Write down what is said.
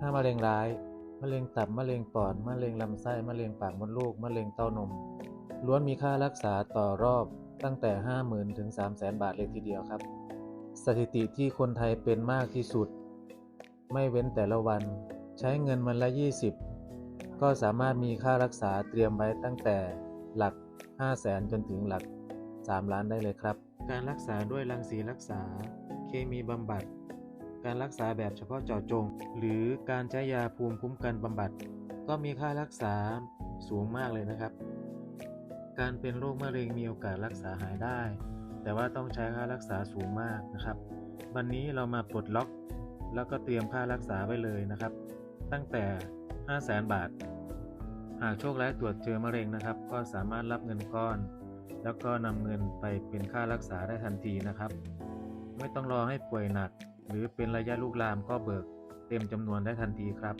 5มะเร็งร้าย มะเร็งตับ มะเร็งปอด มะเร็งลำไส้ มะเร็งปากมดลูก มะเร็งเต้านม ล้วนมีค่ารักษาต่อรอบตั้งแต่ 50,000 ถึง 300,000 บาทเลยทีเดียวครับ สถิติที่คนไทยเป็นมากที่สุด ไม่เว้นแต่ละวัน ใช้เงินวันละ 20 ก็สามารถมีค่ารักษาเตรียมไว้ตั้งแต่หลัก 500,000 จนถึงหลัก 3 ล้านได้เลยครับ การรักษาด้วยรังสีรักษา เคมีบำบัด การรักษาแบบเฉพาะเจาะจง หรือการใช้ยาภูมิคุ้มกันบำบัด ก็มีค่ารักษาสูงมากเลยนะครับ การเป็นโรคมะเร็งมีโอกาสรักษาหายได้ แต่ว่าต้องใช้ค่ารักษาสูงมากนะครับ วันนี้เรามาปลดล็อก แล้วก็เตรียมค่ารักษาไว้เลยนะครับ ตั้งแต่ 5 0 0แสนบาท หากโชคร้ายตรวจเจอมะเร็งนะครับ ก็สามารถรับเงินก้อน แล้วก็นำเงินไปเป็นค่ารักษาได้ทันทีนะครับ ไม่ต้องรอให้ป่วยหนัก หรือเป็นระยะลูกลามก็เบิกเต็มจำนวนได้ทันทีครับ